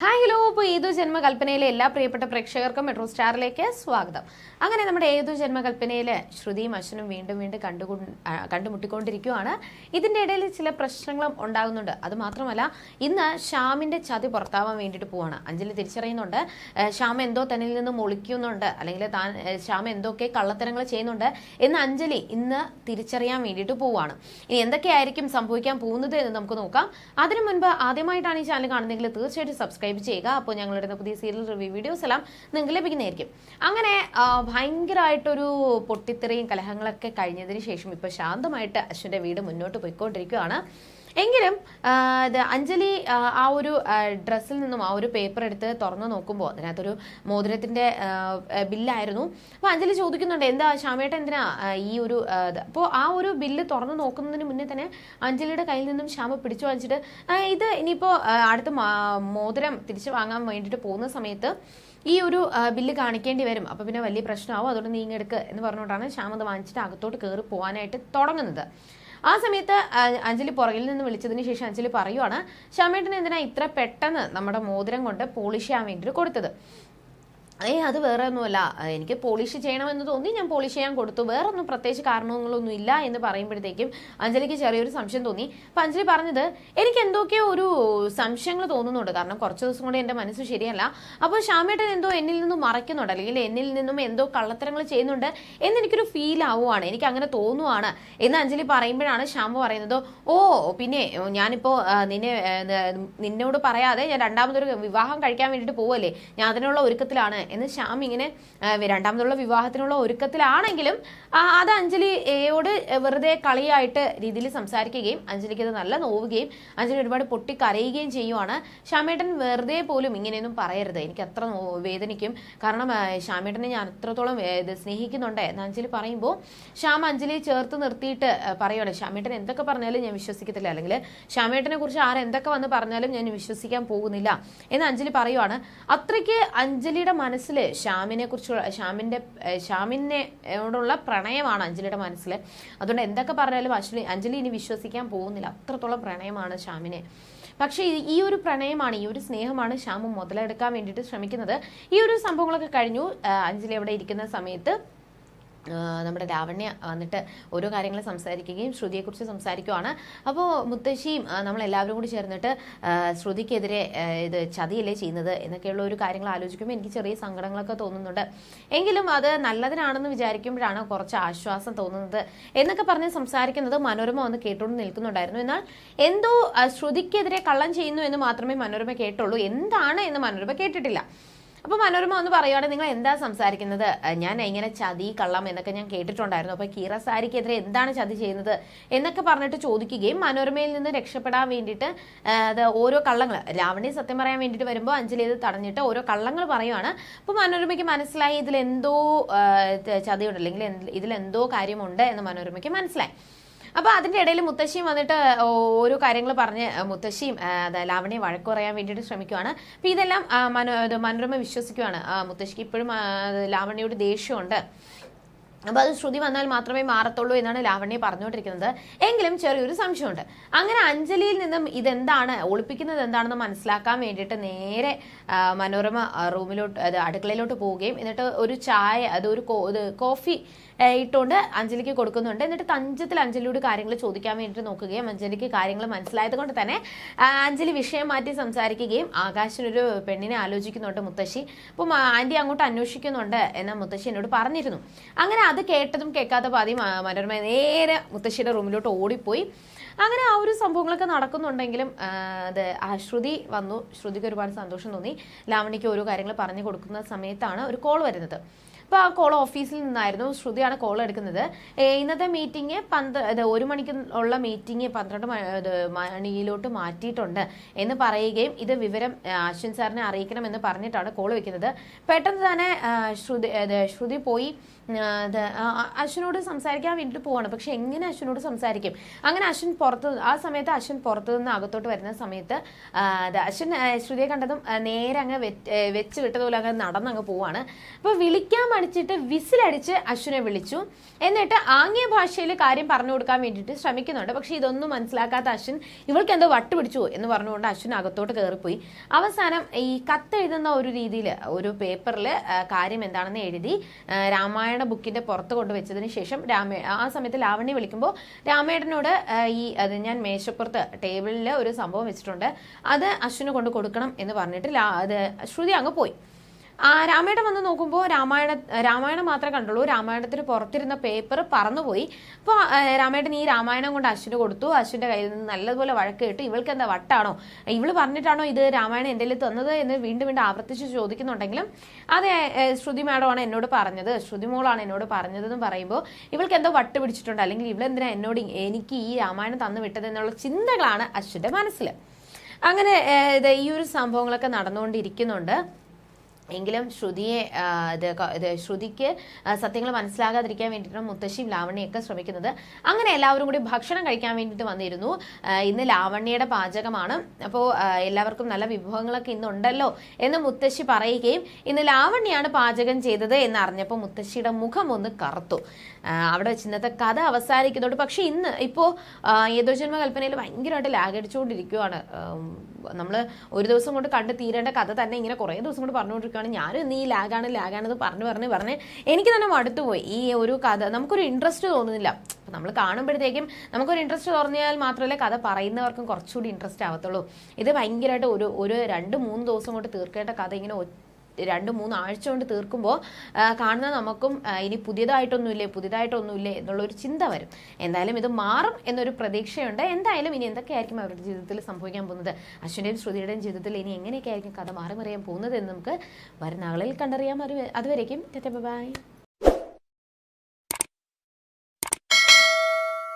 Hi hello ഇപ്പോൾ ഏതു ജന്മകൽപ്പനയിലെ എല്ലാ പ്രിയപ്പെട്ട പ്രേക്ഷകർക്കും മെട്രോ സ്റ്റാറിലേക്ക് സ്വാഗതം. അങ്ങനെ നമ്മുടെ ഏതു ജന്മകൽപ്പനയിലെ ശ്രുതിയും അശ്വനും വീണ്ടും വീണ്ടും കണ്ടു കണ്ടുമുട്ടിക്കൊണ്ടിരിക്കുകയാണ് ഇതിന്റെ ഇടയിൽ ചില പ്രശ്നങ്ങളും ഉണ്ടാകുന്നുണ്ട്. അതുമാത്രമല്ല ഇന്ന് ശ്യാമിന്റെ ചതി പുറത്താവാൻ വേണ്ടിയിട്ട് പോവാണ്. അഞ്ജലി തിരിച്ചറിയുന്നുണ്ട്. ശ്യാമ ശ്യാം എന്തോ തന്നിൽ നിന്ന് ഒളിക്കുന്നുണ്ട് അല്ലെങ്കിൽ താൻ ശ്യാമ ശ്യാം എന്തൊക്കെ കള്ളത്തരങ്ങൾ ചെയ്യുന്നുണ്ട് എന്ന് അഞ്ജലി ഇന്ന് തിരിച്ചറിയാൻ വേണ്ടിയിട്ട് പോവാണ്. ഇനി എന്തൊക്കെയായിരിക്കും സംഭവിക്കാൻ പോകുന്നത് എന്ന് നമുക്ക് നോക്കാം. അതിനു മുൻപ് ആദ്യമായിട്ടാണ് ഈ ചാനൽ കാണുന്നതെങ്കിൽ തീർച്ചയായിട്ടും സബ്സ്ക്രൈബ് ചെയ്യുക. അപ്പോൾ ഞങ്ങളിടുന്ന പുതിയ സീരിയൽ റിവ്യൂ വീഡിയോസ് എല്ലാം നിങ്ങൾക്ക് ലഭിക്കുന്നതായിരിക്കും. അങ്ങനെ ഭയങ്കരമായിട്ടൊരു പൊട്ടിത്തെറിയും കലഹങ്ങളൊക്കെ കഴിഞ്ഞതിന് ശേഷം ഇപ്പോൾ ശാന്തമായിട്ട് അശ്വിന്റെ വീട് മുന്നോട്ട് പോയിക്കൊണ്ടിരിക്കുകയാണ്. എങ്കിലും ഇത് അഞ്ജലി ആ, ഒരു ഡ്രസ്സിൽ നിന്നും ആ ഒരു പേപ്പർ എടുത്ത് തുറന്നു നോക്കുമ്പോൾ അതിനകത്തൊരു മോതിരത്തിന്റെ ബില്ലായിരുന്നു. അപ്പോൾ അഞ്ജലി ചോദിക്കുന്നുണ്ട് എന്താ ശ്യാമേട്ട എന്തിനാ ഈ ഒരു അപ്പോൾ ആ ഒരു ബില്ല് തുറന്നു നോക്കുന്നതിന് മുന്നേ തന്നെ അഞ്ജലിയുടെ കയ്യിൽ നിന്നും ശ്യാമ പിടിച്ചു വാങ്ങിച്ചിട്ട് "ആ, ഇത് ഇനിയിപ്പോൾ അടുത്ത മോതിരം തിരിച്ചു വാങ്ങാൻ വേണ്ടിയിട്ട് പോകുന്ന സമയത്ത് ഈ ഒരു ബില്ല് കാണിക്കേണ്ടി വരും. അപ്പോൾ പിന്നെ വലിയ പ്രശ്നമാവും. അതുകൊണ്ട് നീങ്ങെടുക്കുക എന്ന് പറഞ്ഞുകൊണ്ടാണ് ശ്യാമത് വാങ്ങിച്ചിട്ട് അകത്തോട്ട് കയറി പോകാനായിട്ട് തുടങ്ങുന്നത്. ആ സമയത്ത് അഞ്ജലി പുറകിൽ നിന്ന് വിളിച്ചതിന് ശേഷം അഞ്ജലി പറയുവാണ് ശ്യാമേട്ടന് എന്തിനാ ഇത്ര പെട്ടെന്ന് നമ്മുടെ മോതിരം കൊണ്ട് പോളിഷ് ചെയ്യാൻ വേണ്ടിയിട്ട് കൊടുത്തത്? ഏ അത് വേറെ ഒന്നുമല്ല എനിക്ക് പോളിഷ് ചെയ്യണമെന്ന് തോന്നി ഞാൻ പോളിഷ് ചെയ്യാൻ കൊടുത്തു. വേറെ ഒന്നും പ്രത്യേകിച്ച് കാരണങ്ങളൊന്നും ഇല്ല എന്ന് പറയുമ്പോഴത്തേക്കും അഞ്ജലിക്ക് ചെറിയൊരു സംശയം തോന്നി. അപ്പൊ അഞ്ജലി പറഞ്ഞത് എനിക്ക് എന്തൊക്കെയോ ഒരു സംശയങ്ങൾ തോന്നുന്നുണ്ട്. കാരണം കുറച്ച് ദിവസം കൊണ്ട് എന്റെ മനസ്സ് ശരിയല്ല. അപ്പോൾ ശ്യാമേട്ടൻ എന്തോ എന്നിൽ നിന്നും മറയ്ക്കുന്നുണ്ട്. അല്ലെങ്കിൽ എന്നിൽ നിന്നും എന്തോ കള്ളത്തരങ്ങൾ ചെയ്യുന്നുണ്ട് എന്നെനിക്കൊരു ഫീൽ ആവുകയാണ് എനിക്ക് അങ്ങനെ തോന്നുവാണ്. എന്ന് അഞ്ജലി പറയുമ്പോഴാണ് ശ്യാമ പറയുന്നത് ഓ പിന്നെ ഞാനിപ്പോൾ നിന്നെ നിന്നോട് പറയാതെ ഞാൻ രണ്ടാമതൊരു വിവാഹം കഴിക്കാൻ വേണ്ടിയിട്ട് പോവല്ലേ? ഞാൻ അതിനുള്ള ഒരുക്കത്തിലാണ്. എന്ന് ശ്യാം ഇങ്ങനെ രണ്ടാമതുള്ള വിവാഹത്തിനുള്ള ഒരുക്കത്തിലാണെങ്കിലും അത് അഞ്ജലി എയോട് വെറുതെ കളിയായിട്ട് രീതിയിൽ സംസാരിക്കുകയും അഞ്ജലിക്ക് അത് നല്ല നോവുകയും അഞ്ജലി ഒരുപാട് പൊട്ടിക്കരയുകയും ചെയ്യുവാണ്. ശ്യാമേട്ടൻ വെറുതെ പോലും ഇങ്ങനെയൊന്നും പറയരുത്. എനിക്ക് അത്ര വേദനിക്കും. കാരണം ശ്യാമേട്ടനെ ഞാൻ അത്രത്തോളം സ്നേഹിക്കുന്നുണ്ട് എന്ന് അഞ്ജലി പറയുമ്പോൾ ശ്യാം അഞ്ജലി ചേർത്ത് നിർത്തിയിട്ട് പറയുവാണ്. ശ്യാമേട്ടൻ എന്തൊക്കെ പറഞ്ഞാലും ഞാൻ വിശ്വസിക്കത്തില്ല. അല്ലെങ്കിൽ ശ്യാമേട്ടനെ കുറിച്ച് ആരെന്തൊക്കെ വന്ന് പറഞ്ഞാലും ഞാൻ വിശ്വസിക്കാൻ പോകുന്നില്ല എന്ന് അഞ്ജലി പറയുവാണ്. അത്രയ്ക്ക് അഞ്ജലിയുടെ മനസ്സിൽ ശ്യാമിനെ കുറിച്ചുള്ള ശ്യാമിന്റെ ഏഹ് ശ്യാമിനോടുള്ള പ്രണയമാണ് അഞ്ജലിയുടെ മനസ്സിൽ അതുകൊണ്ട് എന്തൊക്കെ പറഞ്ഞാലും അശ്ലി അഞ്ജലി ഇനി വിശ്വസിക്കാൻ പോകുന്നില്ല. അത്രത്തോളം പ്രണയമാണ് ശ്യാമിനെ. പക്ഷേ ഈ- ഒരു പ്രണയമാണ് ഈ ഒരു സ്നേഹമാണ് ശ്യാമ് മുതലെടുക്കാൻ വേണ്ടിയിട്ട് ശ്രമിക്കുന്നത്. ഈ ഒരു സംഭവങ്ങളൊക്കെ കഴിഞ്ഞു. അഞ്ജലി അവിടെ ഇരിക്കുന്ന സമയത്ത് നമ്മുടെ ലാവണ്യ വന്നിട്ട് ഓരോ കാര്യങ്ങൾ സംസാരിക്കുകയും ശ്രുതിയെക്കുറിച്ച് സംസാരിക്കുവാണ്. അപ്പോൾ മുത്തശ്ശിയും നമ്മളെല്ലാവരും കൂടി ചേർന്നിട്ട് ശ്രുതിക്കെതിരെ ഇത് ചതിയല്ലേ ചെയ്യുന്നത് എന്നൊക്കെയുള്ള ഒരു കാര്യങ്ങൾ ആലോചിക്കുമ്പോൾ എനിക്ക് ചെറിയ സങ്കടങ്ങളൊക്കെ തോന്നുന്നുണ്ട്. എങ്കിലും അത് നല്ലതിനാണെന്ന് വിചാരിക്കുമ്പോഴാണ് കുറച്ച് ആശ്വാസം തോന്നുന്നത് എന്നൊക്കെ പറഞ്ഞ് സംസാരിക്കുന്നത് മനോരമ വന്ന് കേട്ടുകൊണ്ട് നിൽക്കുന്നുണ്ടായിരുന്നു. എന്നാൽ എന്തോ ശ്രുതിക്കെതിരെ കള്ളം ചെയ്യുന്നു എന്ന് മാത്രമേ മനോരമ കേട്ടുള്ളൂ. എന്താണ് എന്ന് മനോരമ കേട്ടിട്ടില്ല. അപ്പൊ മനോരമ ഒന്ന് പറയുവാണെങ്കിൽ നിങ്ങൾ എന്താ സംസാരിക്കുന്നത് ഞാൻ ഇങ്ങനെ ചതി കള്ളം എന്നൊക്കെ ഞാൻ കേട്ടിട്ടുണ്ടായിരുന്നു. അപ്പൊ കീറ സാരിക്കെതിരെ എന്താണ് ചതി ചെയ്യുന്നത് എന്നൊക്കെ പറഞ്ഞിട്ട് ചോദിക്കുകയും മനോരമയിൽ നിന്ന് രക്ഷപ്പെടാൻ വേണ്ടിയിട്ട് അത് ഓരോ കള്ളങ്ങൾ രാവണി സത്യം പറയാൻ വേണ്ടിയിട്ട് വരുമ്പോൾ അഞ്ജലി ഇത് തടഞ്ഞിട്ട് ഓരോ കള്ളങ്ങൾ പറയുവാണ്. അപ്പൊ മനോരമയ്ക്ക് മനസ്സിലായി ഇതിലെന്തോ ചതിയുണ്ട് അല്ലെങ്കിൽ ഇതിലെന്തോ കാര്യമുണ്ട് എന്ന് മനോരമയ്ക്ക് മനസ്സിലായി. അപ്പൊ അതിന്റെ ഇടയിൽ മുത്തശ്ശിയും വന്നിട്ട് ഓരോ കാര്യങ്ങൾ പറഞ്ഞ് മുത്തശ്ശിയും ലാവണ്യെ വഴക്ക് പറയാൻ വേണ്ടിയിട്ട് ശ്രമിക്കുവാണ്. അപ്പൊ ഇതെല്ലാം മനോ മനോരമ വിശ്വസിക്കുവാണ്. മുത്തശ്ശിക്ക് ഇപ്പോഴും ലാവണിയുടെ ദേഷ്യമുണ്ട്. അപ്പൊ അത് ശ്രുതി വന്നാൽ മാത്രമേ മാറത്തുള്ളൂ എന്നാണ് ലാവണ്യ പറഞ്ഞുകൊണ്ടിരിക്കുന്നത്. എങ്കിലും ചെറിയൊരു സംശയമുണ്ട്. അങ്ങനെ അഞ്ജലിയിൽ നിന്നും ഇതെന്താണ് ഒളിപ്പിക്കുന്നത് എന്താണെന്ന് മനസ്സിലാക്കാൻ വേണ്ടിയിട്ട് നേരെ മനോരമ റൂമിലോട്ട് അടുക്കളയിലോട്ട് പോവുകയും എന്നിട്ട് ഒരു ചായ അത് ഒരു കോഫി ഇട്ടുകൊണ്ട് അഞ്ജലിക്ക് കൊടുക്കുന്നുണ്ട്. എന്നിട്ട് തഞ്ചത്തിൽ അഞ്ജലിയോട് കാര്യങ്ങൾ ചോദിക്കാൻ വേണ്ടിയിട്ട് നോക്കുകയും അഞ്ജലിക്ക് കാര്യങ്ങൾ മനസ്സിലായത് കൊണ്ട് തന്നെ അഞ്ജലി വിഷയം മാറ്റി സംസാരിക്കുകയും ആകാശിനൊരു പെണ്ണിനെ ആലോചിക്കുന്നുണ്ട് മുത്തശ്ശി. അപ്പം ആന്റി അങ്ങോട്ട് അന്വേഷിക്കുന്നുണ്ട് എന്ന് മുത്തശ്ശി എന്നോട് പറഞ്ഞിരുന്നു. അങ്ങനെ അത് കേട്ടതും കേൾക്കാത്ത പാതി മനോരമ നേരെ മുത്തശ്ശിയുടെ റൂമിലോട്ട് ഓടിപ്പോയി. അങ്ങനെ ആ ഒരു സംഭവങ്ങളൊക്കെ നടക്കുന്നുണ്ടെങ്കിലും അത് ശ്രുതി വന്നു. ശ്രുതിക്ക് ഒരുപാട് സന്തോഷം തോന്നി. ലാവണിക്ക് ഓരോ കാര്യങ്ങൾ പറഞ്ഞു കൊടുക്കുന്ന സമയത്താണ് ഒരു കോൾ വരുന്നത്. അപ്പോൾ ആ കോൾ ഓഫീസിൽ നിന്നായിരുന്നു. ശ്രുതിയാണ് കോൾ എടുക്കുന്നത്. ഇന്നത്തെ മീറ്റിംഗ് പന്ത് ഇത് ഒരു മണിക്ക് ഉള്ള മീറ്റിംഗ് പന്ത്രണ്ട് മണിയിലോട്ട് മാറ്റിയിട്ടുണ്ട് എന്ന് പറയുകയും ഇത് വിവരം അശ്വിൻ സാറിനെ അറിയിക്കണമെന്ന് പറഞ്ഞിട്ടാണ് കോൾ വെക്കുന്നത്. പെട്ടെന്ന് തന്നെ ശ്രുതി ശ്രുതി പോയി. അശ്വിനോട് സംസാരിക്കാൻ വേണ്ടിയിട്ട് പോവാണ്. പക്ഷെ എങ്ങനെ അശ്വിനോട് സംസാരിക്കും? അങ്ങനെ അശ്വിൻ പുറത്ത് ആ സമയത്ത് അശ്വിൻ പുറത്തു നിന്ന് അകത്തോട്ട് വരുന്ന സമയത്ത് അശ്വിൻ ശ്രുതിയെ കണ്ടതും നേരെ അങ്ങ് വെച്ച് വിട്ടതുപോലെ അങ്ങ് നടന്നങ്ങ് പോവാണ്. അപ്പോൾ വിളിക്കാൻ അടിച്ചിട്ട് വിസിലടിച്ച് അശ്വിനെ വിളിച്ചു. എന്നിട്ട് ആംഗ്യ ഭാഷയിൽ കാര്യം പറഞ്ഞു കൊടുക്കാൻ വേണ്ടിയിട്ട് ശ്രമിക്കുന്നുണ്ട്. പക്ഷെ ഇതൊന്നും മനസ്സിലാക്കാത്ത അശ്വിൻ ഇവൾക്ക് എന്തോ വട്ട് പിടിച്ചു എന്ന് പറഞ്ഞുകൊണ്ട് അശ്വിൻ അകത്തോട്ട് കയറിപ്പോയി. അവസാനം ഈ കത്തെഴുതുന്ന ഒരു രീതിയിൽ ഒരു പേപ്പറിൽ കാര്യം എന്താണെന്ന് എഴുതി രാമായണ ബുക്കിന്റെ പുറത്ത് കൊണ്ടുവച്ചതിന് ശേഷം രാമ ആ സമയത്ത് ലാവണ്യ വിളിക്കുമ്പോൾ രാമേട്ടനോട് ഈ അത് ഞാൻ മേശപ്പുറത്ത് ടേബിളിൽ ഒരു സംഭവം വെച്ചിട്ടുണ്ട്. അത് അശ്വിന് കൊണ്ട് കൊടുക്കണം എന്ന് പറഞ്ഞിട്ട് അത് ശ്രുതി അങ്ങ് പോയി. രാമായണം വന്ന് നോക്കുമ്പോൾ രാമായണ രാമായണം മാത്രമേ കണ്ടുള്ളൂ. രാമായണത്തിന് പുറത്തിരുന്ന പേപ്പർ പറന്നുപോയി. അപ്പോൾ രാമേട്ടൻ ഈ രാമായണം കൊണ്ട് അശ്വിന് കൊടുത്തു. അശ്വിന്റെ കയ്യിൽ നിന്ന് നല്ലതുപോലെ വഴക്ക് കേട്ടു ഇവൾക്ക് എന്താ വട്ടാണോ? ഇവൾ പറഞ്ഞിട്ടാണോ ഇത് രാമായണം എന്റെ തന്നത് എന്ന് വീണ്ടും വീണ്ടും ആവർത്തിച്ച് ചോദിക്കുന്നുണ്ടെങ്കിലും അത് ശ്രുതി മാഡമാണ് എന്നോട് പറഞ്ഞത്. ശ്രുതി മോളാണ് എന്നോട് പറഞ്ഞതെന്ന് പറയുമ്പോൾ ഇവൾക്ക് എന്തോ വട്ട് പിടിച്ചിട്ടുണ്ട്. അല്ലെങ്കിൽ ഇവളെന്തിനാ എന്നോട് എനിക്ക് ഈ രാമായണം തന്നു വിട്ടത് എന്നുള്ള ചിന്തകളാണ് അശ്വിന്റെ മനസ്സിൽ അങ്ങനെ ഈ ഒരു സംഭവങ്ങളൊക്കെ നടന്നുകൊണ്ടിരിക്കുന്നുണ്ട്. എങ്കിലും ശ്രുതിയെ ഇത് ശ്രുതിക്ക് സത്യങ്ങൾ മനസ്സിലാകാതിരിക്കാൻ വേണ്ടിയിട്ടാണ് മുത്തശ്ശിയും ലാവണ്യൊക്കെ ശ്രമിക്കുന്നത്. അങ്ങനെ എല്ലാവരും കൂടി ഭക്ഷണം കഴിക്കാൻ വേണ്ടിയിട്ട് വന്നിരുന്നു. ഇന്ന് ലാവണ്യയുടെ പാചകമാണ്. അപ്പോൾ എല്ലാവർക്കും നല്ല വിഭവങ്ങളൊക്കെ ഇന്നുണ്ടല്ലോ എന്ന് മുത്തശ്ശി പറയുകയും ഇന്ന് ലാവണ്യാണ് പാചകം ചെയ്തത് എന്ന് അറിഞ്ഞപ്പോൾ മുത്തശ്ശിയുടെ മുഖം ഒന്ന് കറുത്തു. അവിടെ വെച്ച് ഇന്നത്തെ കഥ അവസാനിക്കുന്നുണ്ട്. പക്ഷേ ഇന്ന് ഇപ്പോൾ ഏതോ ജന്മ കൽപ്പനയിൽ ഭയങ്കരമായിട്ട് ലാഗ് അടിച്ചുകൊണ്ടിരിക്കുകയാണ് നമ്മൾ ഒരു ദിവസം കൊണ്ട് കണ്ട് തീരേണ്ട കഥ തന്നെ ഇങ്ങനെ കുറേ ദിവസം കൊണ്ട് പറഞ്ഞുകൊണ്ടിരിക്കുകയാണ്. ഞാനും ഇന്ന് ഈ ലാഗാണ് ലാഗാണെന്ന് പറഞ്ഞു പറഞ്ഞ് പറഞ്ഞ് എനിക്ക് തന്നെ മടുത്തു പോയി. ഈ ഒരു കഥ നമുക്കൊരു ഇൻട്രസ്റ്റ് തോന്നുന്നില്ല. നമ്മൾ കാണുമ്പോഴത്തേക്കും നമുക്കൊരു ഇൻട്രസ്റ്റ് തോന്നിയാൽ മാത്രമല്ലേ കഥ പറയുന്നവർക്കും കുറച്ചുകൂടി ഇൻട്രസ്റ്റ് ആവത്തുള്ളൂ. ഇത് ഭയങ്കരമായിട്ട് ഒരു ഒരു രണ്ട് മൂന്ന് ദിവസം കൊണ്ട് തീർക്കേണ്ട കഥ ഇങ്ങനെ രണ്ട് മൂന്ന് ആഴ്ച കൊണ്ട് തീർക്കുമ്പോൾ കാണുന്ന നമുക്കും ഇനി പുതിയതായിട്ടൊന്നുമില്ലേ പുതിയതായിട്ടൊന്നുമില്ലേ എന്നുള്ളൊരു ചിന്ത വരും. എന്തായാലും ഇത് മാറും എന്നൊരു പ്രതീക്ഷയുണ്ട്. എന്തായാലും ഇനി എന്തൊക്കെയായിരിക്കും അവരുടെ ജീവിതത്തിൽ സംഭവിക്കാൻ പോകുന്നത്? അശ്വിന്റെയും ശ്രുതിയുടെയും ജീവിതത്തിൽ ഇനി എങ്ങനെയൊക്കെ ആയിരിക്കും കഥ മാറി മറിയാൻ പോകുന്നത് എന്ന് നമുക്ക് വരുന്ന ആളിൽ കണ്ടറിയാം. അത് അതുവരേക്കും. ബൈ.